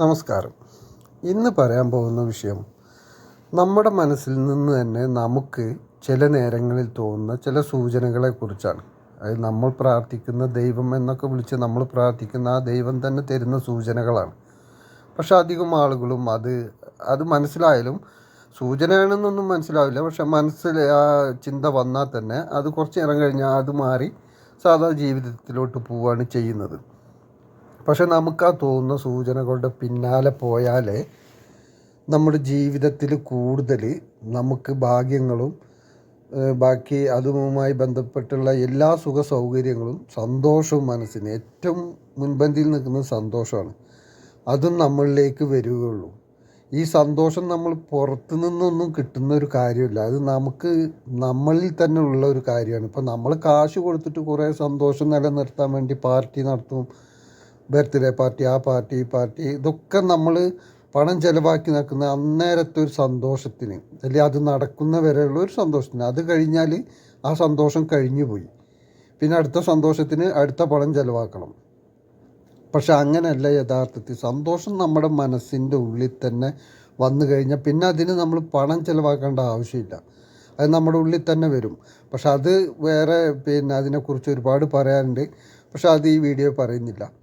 നമസ്കാരം. ഇന്ന് പറയാൻ പോകുന്ന വിഷയം നമ്മുടെ മനസ്സിൽ നിന്ന് തന്നെ നമുക്ക് ചില നേരങ്ങളിൽ തോന്നുന്ന ചില സൂചനകളെ കുറിച്ചാണ്. അത് നമ്മൾ പ്രാർത്ഥിക്കുന്ന ദൈവം എന്നൊക്കെ വിളിച്ച് നമ്മൾ പ്രാർത്ഥിക്കുന്ന ആ ദൈവം തന്നെ തരുന്ന സൂചനകളാണ്. പക്ഷെ അധികം ആളുകളും അത് അത് മനസ്സിലായാലും സൂചനയാണെന്നൊന്നും മനസ്സിലാവില്ല. പക്ഷെ മനസ്സിൽ ആ ചിന്ത വന്നാൽ തന്നെ അത് കുറച്ച് നേരം കഴിഞ്ഞാൽ അത് മാറി സാധാ ജീവിതത്തിലോട്ട് പോവുകയാണ് ചെയ്യുന്നത്. പക്ഷെ നമുക്ക് തോന്നുന്ന സൂചനകളുടെ പിന്നാലെ പോയാലേ നമ്മുടെ ജീവിതത്തിൽ കൂടുതൽ നമുക്ക് ഭാഗ്യങ്ങളും ബാക്കി അതുമായി ബന്ധപ്പെട്ടുള്ള എല്ലാ സുഖ സൗകര്യങ്ങളും സന്തോഷവും മനസ്സിന് ഏറ്റവും മുൻപന്തിയിൽ നിൽക്കുന്നത് സന്തോഷമാണ്. അതും നമ്മളിലേക്ക് വരികയുള്ളൂ. ഈ സന്തോഷം നമ്മൾ പുറത്തു നിന്നൊന്നും കിട്ടുന്ന ഒരു കാര്യമില്ല. അത് നമുക്ക് നമ്മളിൽ തന്നെ ഉള്ള ഒരു കാര്യമാണ്. ഇപ്പം നമ്മൾ കാശ് കൊടുത്തിട്ട് കുറേ സന്തോഷം നിലനിർത്താൻ വേണ്ടി പാർട്ടി നടത്തും ബർത്ത്ഡേ പാർട്ടി ആ പാർട്ടി ഈ പാർട്ടി ഇതൊക്കെ നമ്മൾ പണം ചിലവാക്കി നടക്കുന്ന അന്നേരത്തെ ഒരു സന്തോഷത്തിന് അല്ലെങ്കിൽ അത് നടക്കുന്ന വരെയുള്ള ഒരു സന്തോഷത്തിന്. അത് കഴിഞ്ഞാൽ ആ സന്തോഷം കഴിഞ്ഞു പോയി. പിന്നെ അടുത്ത സന്തോഷത്തിന് അടുത്ത പണം ചിലവാക്കണം. പക്ഷെ അങ്ങനെയല്ല യഥാർത്ഥത്തിൽ. സന്തോഷം നമ്മുടെ മനസ്സിന്റെ ഉള്ളിൽ തന്നെ വന്നു കഴിഞ്ഞാൽ പിന്നെ അതിന് നമ്മൾ പണം ചിലവാക്കേണ്ട ആവശ്യമില്ല. അത് നമ്മുടെ ഉള്ളിൽ തന്നെ വരും. പക്ഷെ അത് വേറെ പിന്നെ അതിനെക്കുറിച്ച് ഒരുപാട് പറയാനുണ്ട്. പക്ഷെ അത് ഈ വീഡിയോ പറയുന്നില്ല.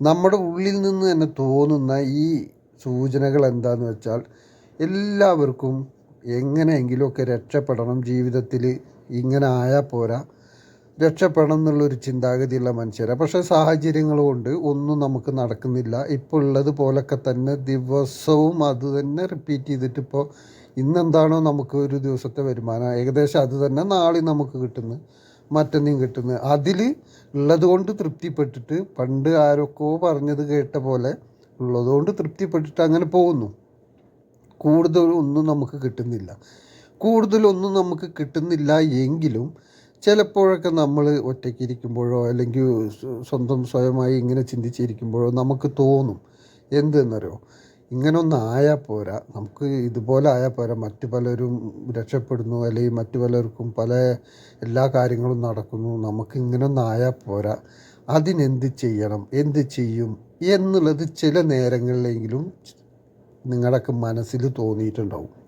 നമ്മുടെ ഉള്ളിൽ നിന്ന് തന്നെ തോന്നുന്ന ഈ സൂചനകൾ എന്താന്ന് വെച്ചാൽ എല്ലാവർക്കും എങ്ങനെയെങ്കിലുമൊക്കെ രക്ഷപ്പെടണം ജീവിതത്തിൽ. ഇങ്ങനെ ആയാൽ പോരാ. രക്ഷപ്പെടണം എന്നുള്ളൊരു ചിന്താഗതിയുള്ള മനുഷ്യരാണ് പക്ഷേ സാഹചര്യങ്ങൾ കൊണ്ട് ഒന്നും നമുക്ക് നടക്കുന്നില്ല. ഇപ്പോൾ ഉള്ളത് പോലൊക്കെ തന്നെ ദിവസവും അത് തന്നെ റിപ്പീറ്റ് ചെയ്തിട്ട് ഇപ്പോൾ ഇന്നെന്താണോ നമുക്ക് ഒരു ദിവസത്തെ വരുമാനം. ഏകദേശം അത് തന്നെ നാളെ നമുക്ക് കിട്ടുന്നു. മറ്റൊന്നും കിട്ടുന്നത്. അതിൽ ഉള്ളത് കൊണ്ട് തൃപ്തിപ്പെട്ടിട്ട് പണ്ട് ആരൊക്കെയോ പറഞ്ഞത് കേട്ട പോലെ ഉള്ളതുകൊണ്ട് തൃപ്തിപ്പെട്ടിട്ട് അങ്ങനെ പോകുന്നു. കൂടുതലൊന്നും നമുക്ക് കിട്ടുന്നില്ല. കൂടുതലൊന്നും നമുക്ക് കിട്ടുന്നില്ല എങ്കിലും ചിലപ്പോഴൊക്കെ നമ്മൾ ഒറ്റയ്ക്കിരിക്കുമ്പോഴോ അല്ലെങ്കിൽ സ്വ- സ്വന്തം സ്വയമായി ഇങ്ങനെ ചിന്തിച്ചിരിക്കുമ്പോഴോ നമുക്ക് തോന്നും. എന്തെന്നറിയോ? ഇങ്ങനെ ഒന്നും ആയാൽ പോരാ. നമുക്ക് ഇതുപോലെ ആയാൽ പോരാ. മറ്റു പലരും രക്ഷപ്പെടുന്നു. അല്ലെങ്കിൽ മറ്റു പലർക്കും പല എല്ലാ കാര്യങ്ങളും നടക്കുന്നു. നമുക്ക് ഇങ്ങനൊന്നായാൽ പോരാ. അതിനെന്ത് ചെയ്യണം? എന്ത് ചെയ്യും? എന്നുള്ളത് ചില നേരങ്ങളിലെങ്കിലും നിങ്ങളൊക്കെ മനസ്സിൽ തോന്നിയിട്ടുണ്ടാവും.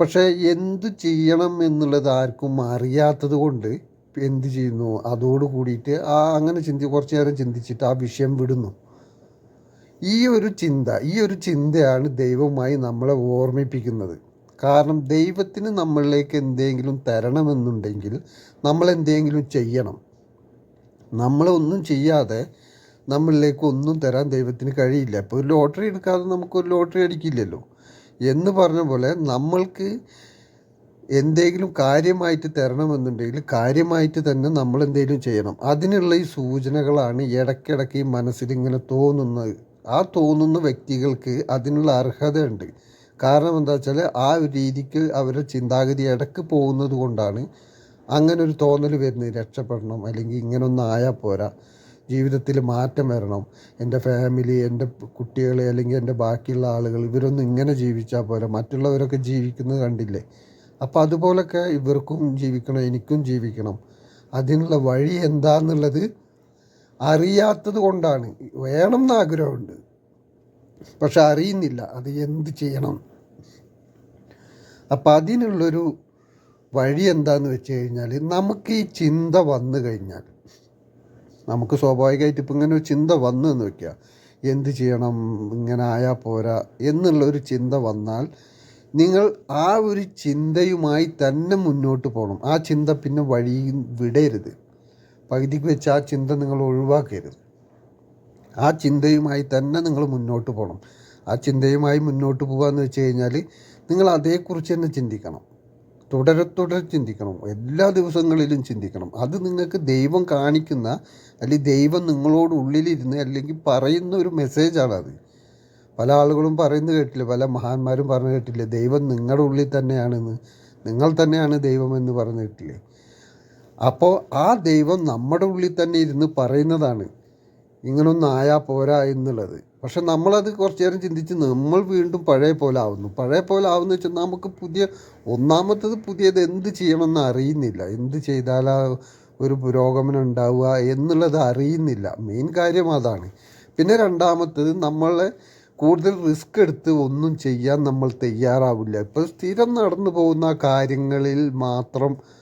പക്ഷേ എന്ത് ചെയ്യണം എന്നുള്ളത് ആർക്കും അറിയാത്തത് കൊണ്ട് എന്ത് ചെയ്യുന്നു? അതോട് കൂടിയിട്ട് ആ അങ്ങനെ ചിന്തി കുറച്ച് നേരം ചിന്തിച്ചിട്ട് ആ വിഷയം വിടുന്നു. ഈ ഒരു ചിന്ത ഈ ഒരു ചിന്തയാണ് ദൈവമായി നമ്മളെ ഓർമ്മിപ്പിക്കുന്നത്. കാരണം ദൈവത്തിന് നമ്മളിലേക്ക് എന്തെങ്കിലും തരണമെന്നുണ്ടെങ്കിൽ നമ്മൾ എന്തെങ്കിലും ചെയ്യണം നമ്മളൊന്നും ചെയ്യാതെ നമ്മളിലേക്ക് ഒന്നും തരാൻ ദൈവത്തിന് കഴിയില്ല. ഇപ്പോൾ ഒരു ലോട്ടറി എടുക്കാതെ നമുക്കൊരു ലോട്ടറി അടിക്കില്ലല്ലോ. എന്ന് പറഞ്ഞ പോലെ നമ്മൾക്ക് എന്തെങ്കിലും കാര്യമായിട്ട് തരണമെന്നുണ്ടെങ്കിൽ കാര്യമായിട്ട് തന്നെ നമ്മൾ എന്തെങ്കിലും ചെയ്യണം. അതിനുള്ള ഈ സൂചനകളാണ് ഇടയ്ക്കിടയ്ക്ക് മനസ്സിലിങ്ങനെ തോന്നുന്നത്. ആ തോന്നുന്ന വ്യക്തികൾക്ക് അതിനുള്ള അർഹതയുണ്ട്. കാരണം എന്താ വെച്ചാൽ ആ ഒരു രീതിക്ക് അവരുടെ ചിന്താഗതി ഇടയ്ക്ക് പോകുന്നത് കൊണ്ടാണ് അങ്ങനെ ഒരു തോന്നൽ വരുന്നത്. രക്ഷപ്പെടണം അല്ലെങ്കിൽ ഇങ്ങനൊന്നും ആയാൽ പോരാ. ജീവിതത്തിൽ മാറ്റം വരണം. എന്റെ ഫാമിലി എന്റെ കുട്ടികൾ അല്ലെങ്കിൽ എന്റെ ബാക്കിയുള്ള ആളുകൾ ഇവരൊന്നും ഇങ്ങനെ ജീവിച്ചാൽ പോരാ. മറ്റുള്ളവരൊക്കെ ജീവിക്കുന്നത് കണ്ടില്ലേ? അപ്പോൾ അതുപോലൊക്കെ ഇവർക്കും ജീവിക്കണം എനിക്കും ജീവിക്കണം. അതിനുള്ള വഴി എന്താന്നുള്ളത് അറിയാത്തത് കൊണ്ടാണ്. വേണം എന്ന് ആഗ്രഹമുണ്ട്. പക്ഷെ അറിയുന്നില്ല. അത് എന്ത് ചെയ്യണം? അപ്പം അതിനുള്ളൊരു വഴി എന്താന്ന് വെച്ച് കഴിഞ്ഞാൽ നമുക്ക് ഈ ചിന്ത വന്നു കഴിഞ്ഞാൽ നമുക്ക് സ്വാഭാവികമായിട്ട് ഇപ്പം ഇങ്ങനെ ഒരു ചിന്ത വന്നു എന്ന് വെക്കുക. എന്ത് ചെയ്യണം? ഇങ്ങനെ ആയാൽ പോരാ എന്നുള്ളൊരു ചിന്ത വന്നാൽ നിങ്ങൾ ആ ഒരു ചിന്തയുമായി തന്നെ മുന്നോട്ട് പോകണം. ആ ചിന്ത പിന്നെ വഴിയും വിടരുത്. പകുതിക്ക് വെച്ച് ആ ചിന്ത നിങ്ങൾ ഒഴിവാക്കരുത്. ആ ചിന്തയുമായി തന്നെ നിങ്ങൾ മുന്നോട്ട് പോകണം. ആ ചിന്തയുമായി മുന്നോട്ട് പോകാമെന്ന് വെച്ച് കഴിഞ്ഞാൽ നിങ്ങൾ അതേക്കുറിച്ച് തന്നെ ചിന്തിക്കണം. തുടരെ തുടരെ ചിന്തിക്കണം. എല്ലാ ദിവസങ്ങളിലും ചിന്തിക്കണം. അത് നിങ്ങൾക്ക് ദൈവം കാണിക്കുന്ന അല്ലെങ്കിൽ ദൈവം നിങ്ങളോട് ഉള്ളിലിരുന്ന് അല്ലെങ്കിൽ പറയുന്ന ഒരു മെസ്സേജാണ് അത്. പല ആളുകളും പറയുന്നത് കേട്ടില്ല? പല മഹാന്മാരും പറഞ്ഞു കേട്ടില്ല? ദൈവം നിങ്ങളുടെ ഉള്ളിൽ തന്നെയാണെന്ന്. നിങ്ങൾ തന്നെയാണ് ദൈവമെന്ന് പറഞ്ഞു കേട്ടില്ലേ? അപ്പോൾ ആ ദൈവം നമ്മുടെ ഉള്ളിൽ തന്നെ ഇരുന്ന് പറയുന്നതാണ് ഇങ്ങനൊന്നും ആയാൽ പോരാ എന്നുള്ളത്. പക്ഷെ നമ്മളത് കുറച്ച് നേരം ചിന്തിച്ച് നമ്മൾ വീണ്ടും പഴയ പോലെ ആവുന്നു. പഴയ പോലെ ആവുന്ന വെച്ചാൽ നമുക്ക് പുതിയ ഒന്നാമത്തത് പുതിയത് എന്ത് ചെയ്യണമെന്ന് അറിയുന്നില്ല. എന്ത് ചെയ്താലാ ഒരു പുരോഗമനം ഉണ്ടാവുക എന്നുള്ളത് അറിയുന്നില്ല. മെയിൻ കാര്യം അതാണ്. പിന്നെ രണ്ടാമത്തത് നമ്മളെ കൂടുതൽ റിസ്ക് എടുത്ത് ഒന്നും ചെയ്യാൻ നമ്മൾ തയ്യാറാവില്ല. ഇപ്പോൾ സ്ഥിരം നടന്നു പോകുന്ന കാര്യങ്ങളിൽ മാത്രം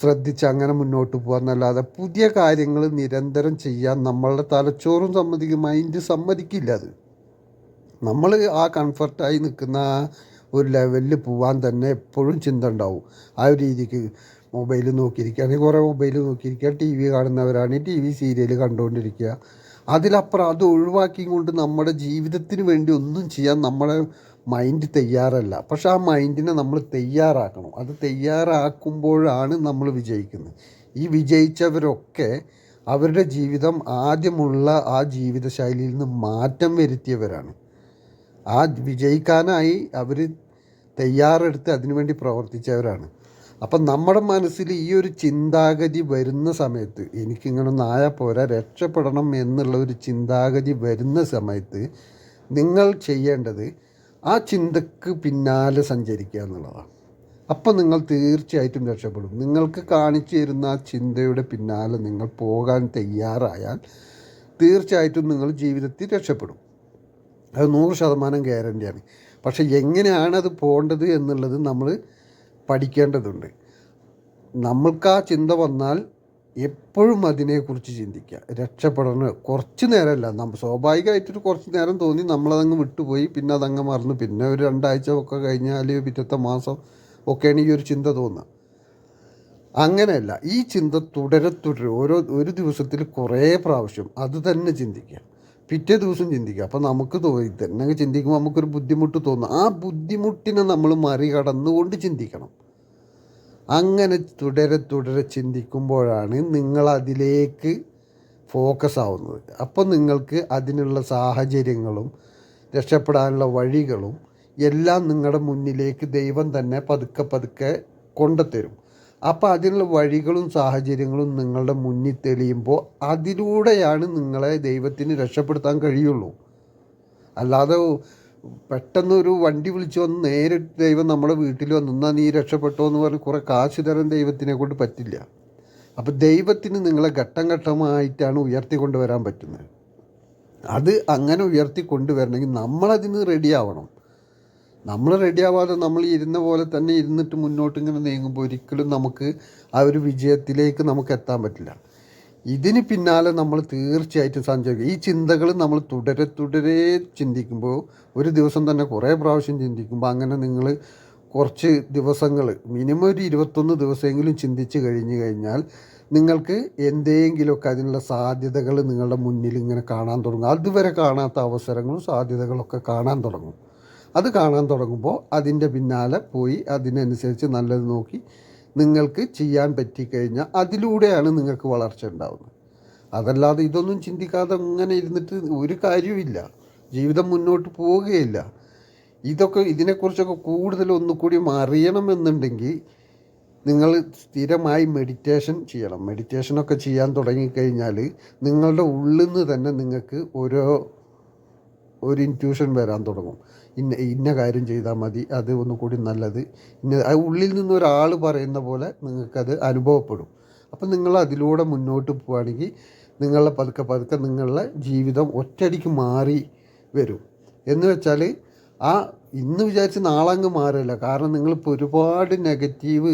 ശ്രദ്ധിച്ച് അങ്ങനെ മുന്നോട്ട് പോകാമെന്നല്ലാതെ പുതിയ കാര്യങ്ങൾ നിരന്തരം ചെയ്യാൻ നമ്മളുടെ തലച്ചോറും സമ്മതിക്കും മൈൻഡ് സമ്മതിക്കില്ല അത്. നമ്മൾ ആ കംഫർട്ടായി നിൽക്കുന്ന ഒരു ലെവലിൽ പോകാൻ തന്നെ എപ്പോഴും ചിന്ത ഉണ്ടാവും. ആ ഒരു രീതിക്ക് മൊബൈൽ നോക്കിയിരിക്കുകയാണെങ്കിൽ കുറേ മൊബൈൽ നോക്കിയിരിക്കുക. ടി വി കാണുന്നവരാണെങ്കിൽ ടി വി സീരിയൽ കണ്ടുകൊണ്ടിരിക്കുക. അതിലപ്പുറം അത് ഒഴിവാക്കി കൊണ്ട് നമ്മുടെ ജീവിതത്തിന് വേണ്ടി ഒന്നും ചെയ്യാൻ നമ്മുടെ മൈൻഡ് തയ്യാറല്ല. പക്ഷെ ആ മൈൻഡിനെ നമ്മൾ തയ്യാറാക്കണം. അത് തയ്യാറാക്കുമ്പോഴാണ് നമ്മൾ വിജയിക്കുന്നത്. ഈ വിജയിച്ചവരൊക്കെ അവരുടെ ജീവിതം ആദ്യമുള്ള ആ ജീവിതശൈലിയിൽ നിന്ന് മാറ്റം വരുത്തിയവരാണ്. ആ വിജയിക്കാനായി അവർ തയ്യാറെടുത്ത് അതിനുവേണ്ടി പ്രവർത്തിച്ചവരാണ്. അപ്പം നമ്മുടെ മനസ്സിൽ ഈ ഒരു ചിന്താഗതി വരുന്ന സമയത്ത് എനിക്കിങ്ങനെ നായ പോരാ രക്ഷപ്പെടണം എന്നുള്ള ഒരു ചിന്താഗതി വരുന്ന സമയത്ത് നിങ്ങൾ ചെയ്യേണ്ടത് ആ ചിന്തക്ക് പിന്നാലെ സഞ്ചരിക്കുക എന്നുള്ളതാണ്. അപ്പം നിങ്ങൾ തീർച്ചയായിട്ടും രക്ഷപ്പെടും. നിങ്ങൾക്ക് കാണിച്ചു തരുന്ന ആ ചിന്തയുടെ പിന്നാലെ നിങ്ങൾ പോകാൻ തയ്യാറായാൽ തീർച്ചയായിട്ടും നിങ്ങൾ ജീവിതത്തിൽ രക്ഷപ്പെടും. അത് നൂറ് ശതമാനം ഗ്യാരന്റിയാണ് പക്ഷേ എങ്ങനെയാണ് അത് പോകേണ്ടത് എന്നുള്ളത് നമ്മൾ പഠിക്കേണ്ടതുണ്ട്. നമ്മൾക്ക് ആ ചിന്ത വന്നാൽ എപ്പോഴും അതിനെക്കുറിച്ച് ചിന്തിക്കുക. രക്ഷപ്പെടണം. കുറച്ച് നേരമല്ല. നമ്മൾ സ്വാഭാവികമായിട്ടൊരു കുറച്ച് നേരം തോന്നി നമ്മളതങ്ങ് വിട്ടുപോയി. പിന്നെ അതങ്ങ് മറന്നു. പിന്നെ ഒരു രണ്ടാഴ്ച ഒക്കെ കഴിഞ്ഞാൽ പിറ്റത്തെ മാസം ഒക്കെയാണ് ഈ ഒരു ചിന്ത തോന്നുക. അങ്ങനെയല്ല. ഈ ചിന്ത തുടരെ തുടരെ. ഓരോ ഒരു ദിവസത്തിൽ കുറേ പ്രാവശ്യം അത് തന്നെ ചിന്തിക്കുക. പിറ്റേ ദിവസം ചിന്തിക്കുക. അപ്പോൾ നമുക്ക് തോന്നി ചിന്തിക്കുമ്പോൾ നമുക്കൊരു ബുദ്ധിമുട്ട് തോന്നും. ആ ബുദ്ധിമുട്ടിനെ നമ്മൾ മറികടന്നുകൊണ്ട് ചിന്തിക്കണം. അങ്ങനെ തുടരെ തുടരെ ചിന്തിക്കുമ്പോഴാണ് നിങ്ങൾ അതിലേക്ക് ഫോക്കസ് ആവുന്നത്. അപ്പം നിങ്ങൾക്ക് അതിനുള്ള സാഹചര്യങ്ങളും രക്ഷപ്പെടാനുള്ള വഴികളും എല്ലാം നിങ്ങളുടെ മുന്നിലേക്ക് ദൈവം തന്നെ പതുക്കെ പതുക്കെ കൊണ്ടുത്തരും അപ്പോൾ അതിനുള്ള വഴികളും സാഹചര്യങ്ങളും നിങ്ങളുടെ മുന്നിൽ തെളിയുമ്പോൾ അതിലൂടെയാണ് നിങ്ങളെ ദൈവത്തിന് രക്ഷപ്പെടുത്താൻ കഴിയുള്ളൂ. അല്ലാതെ പെട്ടെന്ന് ഒരു വണ്ടി വിളിച്ചു വന്ന് നേരിട്ട് ദൈവം നമ്മുടെ വീട്ടിൽ വന്ന് എന്നാൽ നീ രക്ഷപ്പെട്ടോ? എന്ന് പറഞ്ഞ് കുറേ കാശ് തരാൻ ദൈവത്തിനെ കൊണ്ട് പറ്റില്ല. അപ്പോൾ ദൈവത്തിന് നിങ്ങളെ ഘട്ടം ഘട്ടമായിട്ടാണ് ഉയർത്തിക്കൊണ്ട് വരാൻ പറ്റുന്നത്. അത് അങ്ങനെ ഉയർത്തി കൊണ്ടുവരണമെങ്കിൽ നമ്മളതിന് റെഡി ആവണം. നമ്മൾ റെഡി ആവാതെ നമ്മൾ ഇരുന്ന പോലെ തന്നെ ഇരുന്നിട്ട് മുന്നോട്ട് ഇങ്ങനെ നീങ്ങുമ്പോൾ ഒരിക്കലും നമുക്ക് ആ ഒരു വിജയത്തിലേക്ക് നമുക്ക് എത്താൻ പറ്റില്ല. ഇതിന് പിന്നാലെ നമ്മൾ തീർച്ചയായിട്ടും സഞ്ചരിക്കും. ഈ ചിന്തകൾ നമ്മൾ തുടരെ തുടരെ ചിന്തിക്കുമ്പോൾ ഒരു ദിവസം തന്നെ കുറേ പ്രാവശ്യം ചിന്തിക്കുമ്പോൾ അങ്ങനെ നിങ്ങൾ കുറച്ച് ദിവസങ്ങൾ മിനിമം ഒരു ഇരുപത്തൊന്ന് ദിവസമെങ്കിലും ചിന്തിച്ച് കഴിഞ്ഞ് കഴിഞ്ഞാൽ നിങ്ങൾക്ക് എന്തെങ്കിലുമൊക്കെ അതിനുള്ള സാധ്യതകൾ നിങ്ങളുടെ മുന്നിൽ ഇങ്ങനെ കാണാൻ തുടങ്ങും. അതുവരെ കാണാത്ത അവസരങ്ങളും സാധ്യതകളൊക്കെ കാണാൻ തുടങ്ങും. അത് കാണാൻ തുടങ്ങുമ്പോൾ അതിന്റെ പിന്നാലെ പോയി അതിനനുസരിച്ച് നല്ലത് നോക്കി നിങ്ങൾക്ക് ചെയ്യാൻ പറ്റിക്കഴിഞ്ഞാൽ അതിലൂടെയാണ് നിങ്ങൾക്ക് വളർച്ച ഉണ്ടാവുന്നത്. അതല്ലാതെ ഇതൊന്നും ചിന്തിക്കാതെ അങ്ങനെ ഇരുന്നിട്ട് ഒരു കാര്യവുമില്ല. ജീവിതം മുന്നോട്ട് പോവുകയില്ല. ഇതൊക്കെ ഇതിനെക്കുറിച്ചൊക്കെ കൂടുതൽ ഒന്നുകൂടി അറിയണമെന്നുണ്ടെങ്കിൽ നിങ്ങൾ സ്ഥിരമായി മെഡിറ്റേഷൻ ചെയ്യണം. മെഡിറ്റേഷനൊക്കെ ചെയ്യാൻ തുടങ്ങിക്കഴിഞ്ഞാൽ നിങ്ങളുടെ ഉള്ളിൽ നിന്ന് തന്നെ നിങ്ങൾക്ക് ഓരോ ഒരു ഇന്റ്യൂഷൻ വരാൻ തുടങ്ങും. ഇന്ന ഇന്ന കാര്യം ചെയ്താൽ മതി അത് ഒന്നുകൂടി നല്ലത്. ഇന്ന ഉള്ളിൽ നിന്ന് ഒരാൾ പറയുന്ന പോലെ നിങ്ങൾക്കത് അനുഭവപ്പെടും. അപ്പം നിങ്ങൾ അതിലൂടെ മുന്നോട്ട് പോവുകയാണെങ്കിൽ നിങ്ങളുടെ പതുക്കെ പതുക്കെ നിങ്ങളുടെ ജീവിതം ഒറ്റയടിക്ക് മാറി വരും. എന്ന് വെച്ചാൽ ആ ഇന്ന് വിചാരിച്ച് നാളങ്ങ് മാറില്ല. കാരണം നിങ്ങളിപ്പോൾ ഒരുപാട് നെഗറ്റീവ്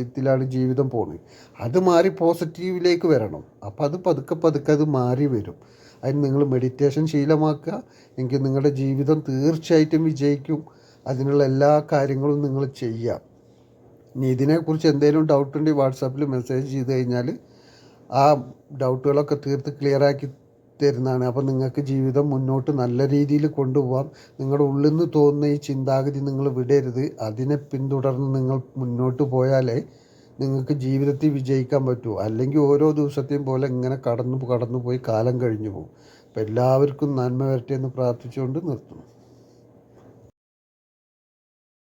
ഇതിലാണ് ജീവിതം പോകുന്നത്. അത് മാറി പോസിറ്റീവിലേക്ക് വരണം. അപ്പോൾ അത് പതുക്കെ പതുക്കെ അത് മാറി വരും. അതിന് നിങ്ങൾ മെഡിറ്റേഷൻ ശീലമാക്കുക. എങ്കിൽ നിങ്ങളുടെ ജീവിതം തീർച്ചയായിട്ടും വിജയിക്കും. അതിനുള്ള എല്ലാ കാര്യങ്ങളും നിങ്ങൾ ചെയ്യാം ഇനി ഇതിനെക്കുറിച്ച് എന്തെങ്കിലും ഡൗട്ട് ഉണ്ടെങ്കിൽ വാട്സാപ്പിൽ മെസ്സേജ് ചെയ്ത് കഴിഞ്ഞാൽ ആ ഡൗട്ടുകളൊക്കെ തീർത്ത് ക്ലിയറാക്കി തരുന്നതാണ്. അപ്പോൾ നിങ്ങൾക്ക് ജീവിതം മുന്നോട്ട് നല്ല രീതിയിൽ കൊണ്ടുപോകാം നിങ്ങളുടെ ഉള്ളിൽ നിന്ന് തോന്നുന്ന ഈ ചിന്താഗതി നിങ്ങൾ വിടരുത്. അതിനെ പിന്തുടർന്ന് നിങ്ങൾ മുന്നോട്ട് പോയാലേ നിങ്ങൾക്ക് ജീവിതത്തിൽ വിജയിക്കാൻ പറ്റുമോ അല്ലെങ്കിൽ ഓരോ ദിവസത്തെയും പോലെ ഇങ്ങനെ കടന്നു കടന്നു പോയി കാലം കഴിഞ്ഞു പോകും. അപ്പോൾ എല്ലാവർക്കും നന്മ വരട്ടെ എന്ന് പ്രാർത്ഥിച്ചുകൊണ്ട് നിർത്തുന്നു.